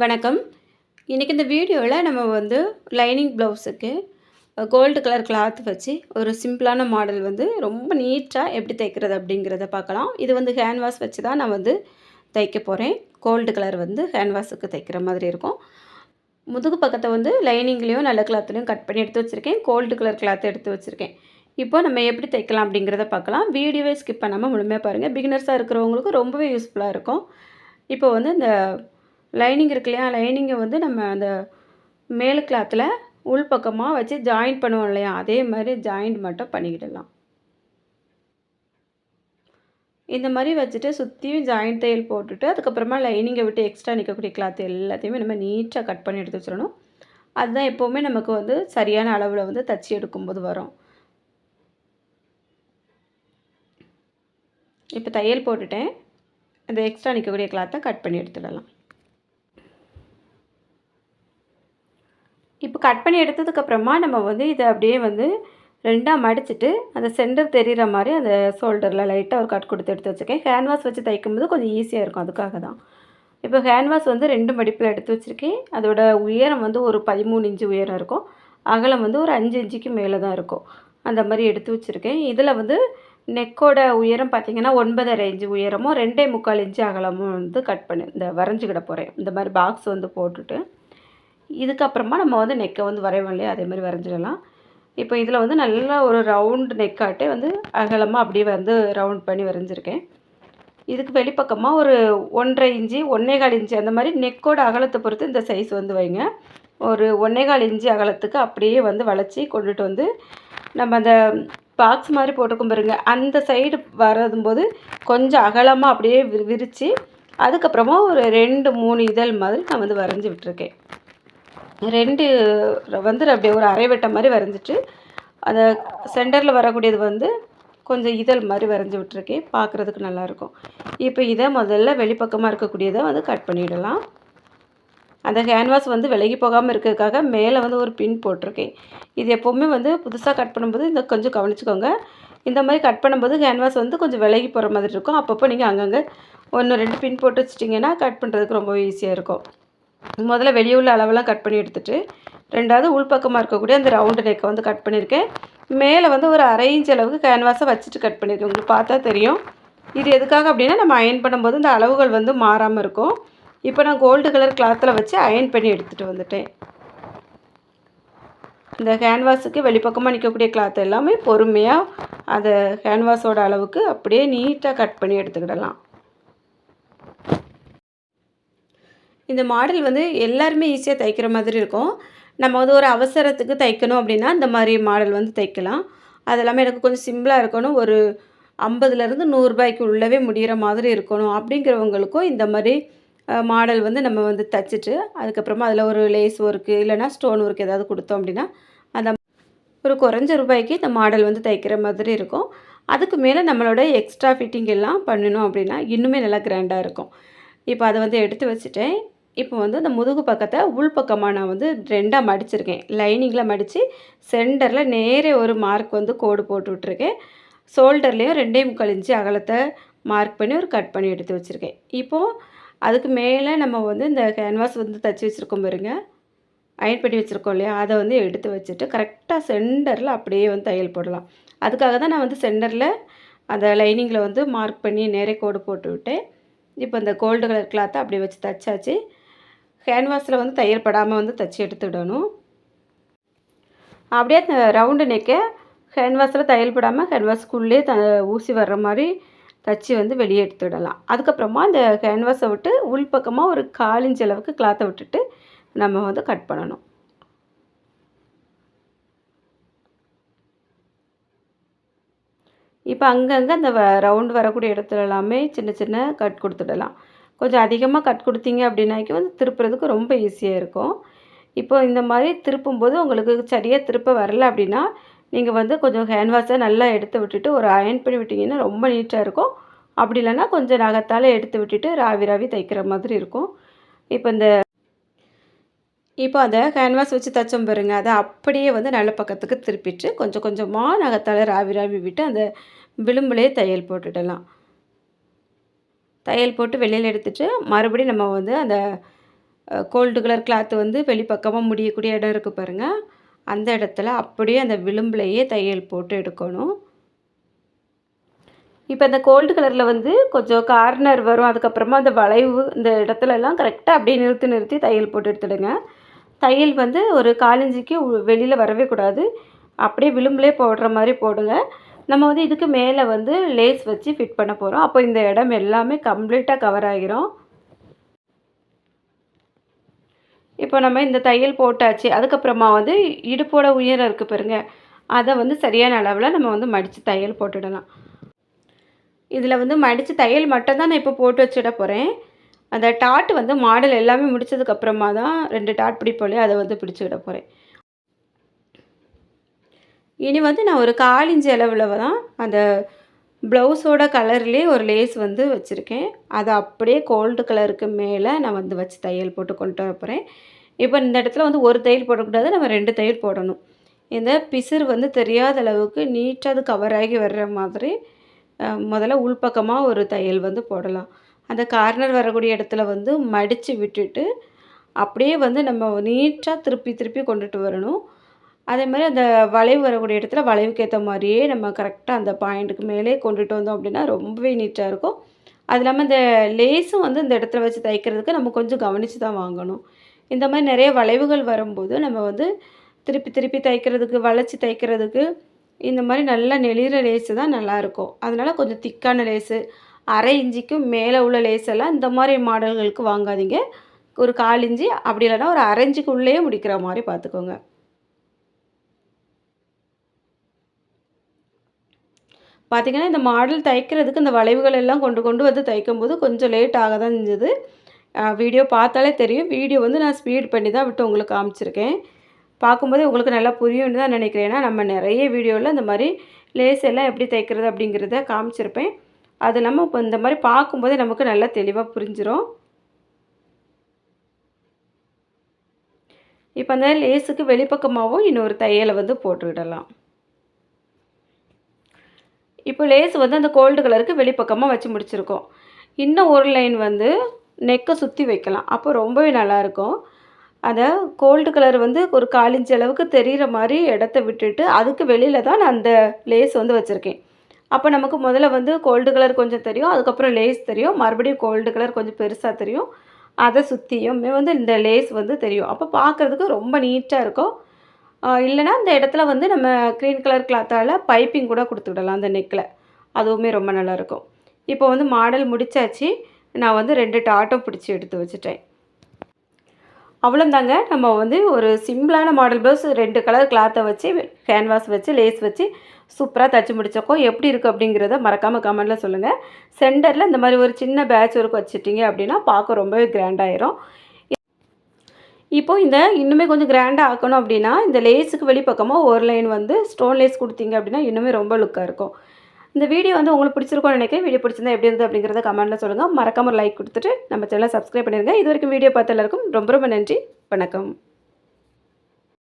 வணக்கம். இன்றைக்கி இந்த வீடியோவில் நம்ம வந்து லைனிங் ப்ளவுஸுக்கு கோல்டு கலர் கிளாத் வச்சு ஒரு சிம்பிளான மாடல் வந்து ரொம்ப நீட்டாக எப்படி தைக்கிறது அப்படிங்கிறத பார்க்கலாம். இது வந்து ஹேண்ட்வாஷ் வச்சு தான் நான் வந்து தைக்க போகிறேன் கோல்டு கலர் வந்து ஹேண்ட்வாஷுக்கு தைக்கிற மாதிரி இருக்கும். முதுகு பக்கத்தை வந்து லைனிங்லேயும் நல்ல கிளாத்துலேயும் கட் பண்ணி எடுத்து வச்சுருக்கேன். கோல்டு கலர் கிளாத் எடுத்து வச்சுருக்கேன். இப்போ நம்ம எப்படி தைக்கலாம் அப்படிங்கிறத பார்க்கலாம். வீடியோவே ஸ்கிப் பண்ணாமல் முழுமையாக பாருங்கள் பிகினர்ஸாக இருக்கிறவங்களுக்கு ரொம்பவே யூஸ்ஃபுல்லாக இருக்கும். இப்போ வந்து இந்த லைனிங் இருக்கு இல்லையா? லைனிங்கை வந்து நம்ம அந்த மேல் கிளாத்தில் உள் பக்கமாக வச்சு ஜாயின் பண்ணுவோம் இல்லையா? அதே மாதிரி ஜாயிண்ட் மட்டும் பண்ணிக்கிடலாம். இந்த மாதிரி வச்சுட்டு சுற்றியும் ஜாயிண்ட் தையல் போட்டுட்டு அதுக்கப்புறமா லைனிங்கை விட்டு எக்ஸ்ட்ரா நிற்கக்கூடிய கிளாத் எல்லாத்தையுமே நம்ம நீட்டாக கட் பண்ணி எடுத்து வச்சிடணும். அதுதான் எப்போவுமே நமக்கு வந்து சரியான அளவில் வந்து தச்சு எடுக்கும்போது வரும். இப்போ தையல் போட்டுட்டேன். அந்த எக்ஸ்ட்ரா நிற்கக்கூடிய கிளாத்தை கட் பண்ணி எடுத்துடலாம். இப்போ கட் பண்ணி எடுத்ததுக்கப்புறமா நம்ம வந்து இதை அப்படியே வந்து ரெண்டாக மடிச்சுட்டு அந்த சென்டர் தெரிகிற மாதிரி அந்த ஷோல்டரில் லைட்டாக ஒரு கட் கொடுத்து எடுத்து வச்சுருக்கேன். ஹேண்ட்வாஷ் வச்சு தைக்கும்போது கொஞ்சம் ஈஸியாக இருக்கும். அதுக்காக தான். இப்போ ஹேண்ட்வாஷ் வந்து ரெண்டு மடிப்பில் எடுத்து வச்சுருக்கேன். அதோட உயரம் வந்து ஒரு பதிமூணு இன்ச்சு உயரம் இருக்கும். அகலம் வந்து ஒரு அஞ்சு இன்ச்சுக்கு மேலே தான் இருக்கும். அந்த மாதிரி எடுத்து வச்சுருக்கேன். இதில் வந்து நெக்கோட உயரம் பார்த்திங்கன்னா ஒன்பதரை இன்ச்சு உயரமும் ரெண்டே முக்கால் இன்ச்சு அகலமும் வந்து கட் பண்ணி இந்த வரைஞ்சிக்கிட போகிறேன் இந்த மாதிரி பாக்ஸ் வந்து போட்டுட்டு. இதுக்கப்புறமா நம்ம வந்து நெக்கை வந்து வரைவோம் இல்லையா? அதே மாதிரி வரைஞ்சிடலாம். இப்போ இதில் வந்து நல்லா ஒரு ரவுண்டு நெக்காட்டே வந்து அகலமாக அப்படியே வந்து ரவுண்ட் பண்ணி வரைஞ்சிருக்கேன். இதுக்கு வெளிப்பக்கமாக ஒரு ஒன்றரை இன்ச்சு ஒன்றேகால் இன்ச்சு அந்த மாதிரி நெக்கோட அகலத்தை பொறுத்து இந்த சைஸ் வந்து வைங்க. ஒரு ஒன்றேகால் இன்ச்சு அகலத்துக்கு அப்படியே வந்து வளைச்சி கொண்டுட்டு வந்து நம்ம அந்த பாக்ஸ் மாதிரி போட்டுக்கும் பாருங்க. அந்த சைடு வரதும்போது கொஞ்சம் அகலமாக அப்படியே விரித்து அதுக்கப்புறமா ஒரு ரெண்டு மூணு இதழ் மாதிரி நான் வந்து வரைஞ்சி விட்டுருக்கேன். ரெண்டு வந்து அப்படியே ஒரு அரை மாதிரி வரைஞ்சிட்டு அந்த சென்டரில் வரக்கூடியது வந்து கொஞ்சம் இதழ் மாதிரி வரைஞ்சி விட்ருக்கேன் பார்க்குறதுக்கு நல்லாயிருக்கும். இப்போ இதை முதல்ல வெளிப்பக்கமாக இருக்கக்கூடியதை வந்து கட் பண்ணிவிடலாம் அந்த கேன்வாஸ் வந்து விலகி போகாமல் இருக்கிறதுக்காக மேலே வந்து ஒரு பின் போட்டிருக்கேன். இது எப்போவுமே வந்து புதுசாக கட் பண்ணும்போது இந்த கொஞ்சம் கவனிச்சுக்கோங்க. இந்த மாதிரி கட் பண்ணும்போது கேன்வாஸ் வந்து கொஞ்சம் விலகி போகிற மாதிரி இருக்கும். அப்பப்போ நீங்கள் அங்கங்கே ஒன்று ரெண்டு பின் போட்டு வச்சிட்டிங்கன்னா கட் பண்ணுறதுக்கு ரொம்ப ஈஸியாக இருக்கும். முதல்ல வெளியே உள்ள அளவெல்லாம் கட் பண்ணி எடுத்துகிட்டு ரெண்டாவது உள்பக்கமாக இருக்கக்கூடிய அந்த ரவுண்டு நெக்கை வந்து கட் பண்ணியிருக்கேன். மேலே வந்து ஒரு அரை இன்ச் அளவுக்கு கேன்வாஸை வச்சுட்டு கட் பண்ணியிருக்கேன். உங்களுக்கு பார்த்தா தெரியும். இது எதுக்காக அப்படின்னா நம்ம அயன் பண்ணும்போது இந்த அளவுகள் வந்து மாறாமல் இருக்கும். இப்போ நான் கோல்டு கலர் கிளாத்தில் வச்சு அயன் பண்ணி எடுத்துகிட்டு வந்துட்டேன். இந்த கேன்வாஸுக்கு வெளிப்பக்கமாக நிற்கக்கூடிய கிளாத் எல்லாமே பொறுமையாக அந்த கேன்வாஸோட அளவுக்கு அப்படியே நீட்டாக கட் பண்ணி எடுத்துக்கிடலாம். இந்த மாடல் வந்து எல்லாருமே ஈஸியாக தைக்கிற மாதிரி இருக்கும். நம்ம வந்து ஒரு அவசரத்துக்கு தைக்கணும் அப்படின்னா இந்த மாதிரி மாடல் வந்து தைக்கலாம். அது இல்லாமல் எனக்கு கொஞ்சம் சிம்பிளாக இருக்கணும். ஒரு ஐம்பதுலேருந்து நூறுரூபாய்க்கு உள்ளவே முடிகிற மாதிரி இருக்கணும். அப்படிங்கிறவங்களுக்கும் இந்த மாதிரி மாடல் வந்து நம்ம வந்து தைச்சிட்டு அதுக்கப்புறமா அதில் ஒரு லேஸ் ஒர்க்கு இல்லைனா ஸ்டோன் ஒர்க் ஏதாவது கொடுத்தோம் அப்படின்னா அந்த ஒரு குறைஞ்ச ரூபாய்க்கு இந்த மாடல் வந்து தைக்கிற மாதிரி இருக்கும். அதுக்கு மேலே நம்மளோட எக்ஸ்ட்ரா ஃபிட்டிங் எல்லாம் பண்ணணும் அப்படின்னா இன்னுமே நல்லா கிராண்டாக இருக்கும். இப்போ அதை வந்து எடுத்து வச்சுட்டேன். இப்போ வந்து அந்த முதுகு பக்கத்தை உள் பக்கமாக நான் வந்து ரெண்டாக மடிச்சிருக்கேன். லைனிங்கில் மடித்து சென்டரில் நேரே ஒரு மார்க் வந்து கோடு போட்டு விட்ருக்கேன் ஷோல்டர்லேயும் ரெண்டே முக்கால் இன்ச்சு அகலத்தை மார்க் பண்ணி ஒரு கட் பண்ணி எடுத்து வச்சுருக்கேன். இப்போது அதுக்கு மேலே நம்ம வந்து இந்த கேன்வாஸ் வந்து தைச்சி வச்சுருக்கோம் பாருங்க. அயன் பண்ணி வச்சுருக்கோம் இல்லையா? அதை வந்து எடுத்து வச்சுட்டு கரெக்டாக சென்டரில் அப்படியே வந்து தையல் போடலாம். அதுக்காக தான் நான் வந்து சென்டரில் அந்த லைனிங்கில் வந்து மார்க் பண்ணி நேரே கோடு போட்டு விட்டேன். இப்போ இந்த கோல்டு கலர் கிளாத்தை அப்படியே வச்சு தச்சாச்சு. கேன்வாஸில் வந்து தையல் படாமல் வந்து தைச்சி எடுத்துடணும். அப்படியே அந்த ரவுண்டு நெக்கை கேன்வாஸில் தையல் படாமல் கேன்வாஸ்க்குள்ளே த ஊசி வர்ற மாதிரி தச்சு வந்து வெளியே எடுத்துவிடலாம் அதுக்கப்புறமா இந்த கேன்வாஸை விட்டு உள் பக்கமாக ஒரு காலிஞ்சி அளவுக்கு கிளாத்தை விட்டுட்டு நம்ம வந்து கட் பண்ணணும். இப்போ அங்கங்கே அந்த வ ரவுண்டு வரக்கூடிய இடத்துல எல்லாமே சின்ன சின்ன கட் கொடுத்துடலாம். கொஞ்சம் அதிகமாக கட் கொடுத்தீங்க அப்படின்னாக்கி வந்து திருப்புறதுக்கு ரொம்ப ஈஸியாக இருக்கும். இப்போ இந்த மாதிரி திருப்பும்போது உங்களுக்கு சரியாக திருப்ப வரல அப்படின்னா நீங்கள் வந்து கொஞ்சம் ஹேண்ட் வாஷை நல்லா எடுத்து விட்டுட்டு ஒரு அயன் பண்ணி விட்டிங்கன்னா ரொம்ப நீட்டாக இருக்கும். அப்படி இல்லைன்னா கொஞ்சம் நகத்தால் எடுத்து விட்டுட்டு ராவி ராவி தைக்கிற மாதிரி இருக்கும். இப்போ இந்த இப்போ அதை கேன்வாஸ் வச்சு தைச்சோம் பாருங்க அதை அப்படியே வந்து நல்ல பக்கத்துக்கு திருப்பிட்டு கொஞ்சம் கொஞ்சமாக நகத்தால் ராவி ராவி விட்டு அந்த விளிம்புலேயே தையல் போட்டுடலாம். தையல் போட்டு வெளியில் எடுத்துகிட்டு மறுபடியும் நம்ம வந்து அந்த கோல்டு கலர் கிளாத்து வந்து வெளிப்பக்கமாக முடியக்கூடிய இடம் இருக்குது பாருங்கள் அந்த இடத்துல அப்படியே அந்த விளிம்புலையே தையல் போட்டு எடுக்கணும். இப்போ இந்த கோல்டு கலரில் வந்து கொஞ்சம் கார்னர் வரும். அதுக்கப்புறமா அந்த வளைவு இந்த இடத்துலலாம் கரெக்டாக அப்படியே நிறுத்தி நிறுத்தி தையல் போட்டு எடுத்துடுங்க. தையல் வந்து ஒரு காலிஞ்சிக்கு வெளியில் வரவே கூடாது. அப்படியே விளிம்புலே போடுற மாதிரி போடுங்க. நம்ம வந்து இதுக்கு மேலே வந்து லேஸ் வச்சு ஃபிட் பண்ண போகிறோம் அப்போ இந்த இடம் எல்லாமே கம்ப்ளீட்டாக கவர் ஆகிரும் இப்போ நம்ம இந்த தையல் போட்டாச்சு. அதுக்கப்புறமா வந்து இடுப்போட உயரம் இருக்குது பாருங்க. அதை வந்து சரியான அளவில் நம்ம வந்து மடித்து தையல் போட்டுடலாம். இதில் வந்து மடித்து தையல் மட்டும் தான் நான் இப்போ போட்டு வச்சுட போகிறேன் அந்த டாட் வந்து மாடல் எல்லாமே முடிச்சதுக்கப்புறமா தான் ரெண்டு டாட் பிடிப்போலே அதை வந்து பிடிச்சிக்கிட போகிறேன் இனி வந்து நான் ஒரு கால் இஞ்சி அளவில் தான் அந்த ப்ளவுஸோட கலர்லேயே ஒரு லேஸ் வந்து வச்சுருக்கேன். அதை அப்படியே கோல்டு கலருக்கு மேலே நான் வந்து வச்சு தையல் போட்டு கொண்டு வரப்போகிறேன் இப்போ இந்த இடத்துல வந்து ஒரு தையல் போடக்கூடாது நம்ம ரெண்டு தையல் போடணும். இந்த பிசிறு வந்து தெரியாத அளவுக்கு நீட்டாக அது கவர் ஆகி வர்ற மாதிரி முதல்ல உள்பக்கமாக ஒரு தையல் வந்து போடலாம். அந்த கார்னர் வரக்கூடிய இடத்துல வந்து மடித்து விட்டுட்டு அப்படியே வந்து நம்ம நீட்டாக திருப்பி திருப்பி கொண்டுட்டு வரணும். அதே மாதிரி அந்த வளைவு வரக்கூடிய இடத்துல வளைவுக்கு ஏற்ற மாதிரியே நம்ம கரெக்டாக அந்த பாயிண்ட்டுக்கு மேலே கொண்டுட்டு வந்தோம் அப்படின்னா ரொம்பவே நீட்டாக இருக்கும். அது இல்லாமல் இந்த லேஸும் வந்து இந்த இடத்துல வச்சு தைக்கிறதுக்கு நம்ம கொஞ்சம் கவனித்து தான் வாங்கணும். இந்த மாதிரி நிறைய வளைவுகள் வரும்போது நம்ம வந்து திருப்பி திருப்பி தைக்கிறதுக்கு வளைச்சி தைக்கிறதுக்கு இந்த மாதிரி நல்லா நெளிகிற லேஸு தான் நல்லாயிருக்கும் அதனால் கொஞ்சம் திக்கான லேஸு அரை இஞ்சிக்கும் மேலே உள்ள லேஸ் எல்லாம் இந்த மாதிரி மாடல்களுக்கு வாங்காதீங்க. ஒரு கால் இஞ்சி அப்படி இல்லைன்னா ஒரு அரை இஞ்சிக்குள்ளேயே முடிக்கிற மாதிரி பார்த்துக்கோங்க. பார்த்திங்கன்னா இந்த மாடல் தைக்கிறதுக்கு இந்த வளைவுகள் எல்லாம் கொண்டு கொண்டு வந்து தைக்கும்போது கொஞ்சம் லேட் ஆக தான் செஞ்சது வீடியோ பார்த்தாலே தெரியும். வீடியோ வந்து நான் ஸ்பீட் பண்ணி தான் விட்டு உங்களுக்கு காமிச்சிருக்கேன். பார்க்கும்போதே உங்களுக்கு நல்லா புரியும்னு தான் நினைக்கிறேன். ஏன்னா நம்ம நிறைய வீடியோவில் இந்த மாதிரி லேஸ் எல்லாம் எப்படி தைக்கிறது அப்படிங்கிறத காமிச்சிருப்பேன். அது நம்ம இப்போ இந்த மாதிரி பார்க்கும்போதே நமக்கு நல்லா தெளிவாக புரிஞ்சிடும் இப்போ அந்த லேஸுக்கு வெளிப்பக்கமாகவும் இன்னொரு தையலை வந்து போட்டுவிடலாம். இப்போ லேஸ் வந்து அந்த கோல்டு கலருக்கு வெளிப்பக்கமாக வச்சு முடிச்சிருக்கோம். இன்னும் ஒரு லைன் வந்து நெக்கை சுற்றி வைக்கலாம். அப்போ ரொம்பவே நல்லாயிருக்கும். அதை கோல்டு கலர் வந்து ஒரு காலிஞ்சி அளவுக்கு தெரிகிற மாதிரி இடத்த விட்டுட்டு அதுக்கு வெளியில் தான் நான் அந்த லேஸ் வந்து வச்சுருக்கேன். அப்போ நமக்கு முதல்ல வந்து கோல்டு கலர் கொஞ்சம் தெரியும். அதுக்கப்புறம் லேஸ் தெரியும். மறுபடியும் கோல்டு கலர் கொஞ்சம் பெருசாக தெரியும். அதை சுற்றியுமே வந்து இந்த லேஸ் வந்து தெரியும். அப்போ பார்க்குறதுக்கு ரொம்ப நீட்டாக இருக்கும். இல்லைனா அந்த இடத்துல வந்து நம்ம க்ரீன் கலர் கிளாத்தால் பைப்பிங் கூட கொடுத்துக்கிடலாம் அந்த நெக்கில் அதுவுமே ரொம்ப நல்லாயிருக்கும். இப்போ வந்து மாடல் முடித்தாச்சு நான் வந்து ரெண்டு டாட்டும் பிடிச்சி எடுத்து வச்சுட்டேன். அவ்வளோந்தாங்க நம்ம வந்து ஒரு சிம்பிளான மாடல் ப்ளவுஸ் ரெண்டு கலர் கிளாத்தை வச்சு கேன்வாஸ் வச்சு லேஸ் வச்சு சூப்பராக தச்சு முடிச்சக்கோ எப்படி இருக்குது அப்படிங்கிறத மறக்காமல் கமெண்டில் சொல்லுங்கள் சென்டரில் இந்த மாதிரி ஒரு சின்ன பேட்ச் ஒர்க் வச்சுட்டிங்க அப்படின்னா பார்க்க ரொம்பவே கிராண்டாயிரும் இப்போது இந்த இன்னுமே கொஞ்சம் கிராண்டாக ஆக்கணும் அப்படின்னா இந்த லேஸுக்கு வெளிப்பக்கமாக ஒரு லைன் வந்து ஸ்டோன் லேஸ் கொடுத்தீங்க அப்படின்னா இன்னுமே ரொம்ப லுக்காக இருக்கும். இந்த வீடியோ வந்து உங்களுக்கு பிடிச்சிருக்கோம்னு நினைக்கிறேன். வீடியோ பிடிச்சிருந்தா எப்படி இருந்தது அப்படிங்கிறத கமெண்ட்டில் சொல்லுங்கள் மறக்காமல் லைக் கொடுத்துட்டு நம்ம சேனலை சப்ஸ்கிரைப் பண்ணிடுங்க இது வரைக்கும் வீடியோ பார்த்த எல்லாருக்கும் ரொம்ப ரொம்ப நன்றி. வணக்கம்.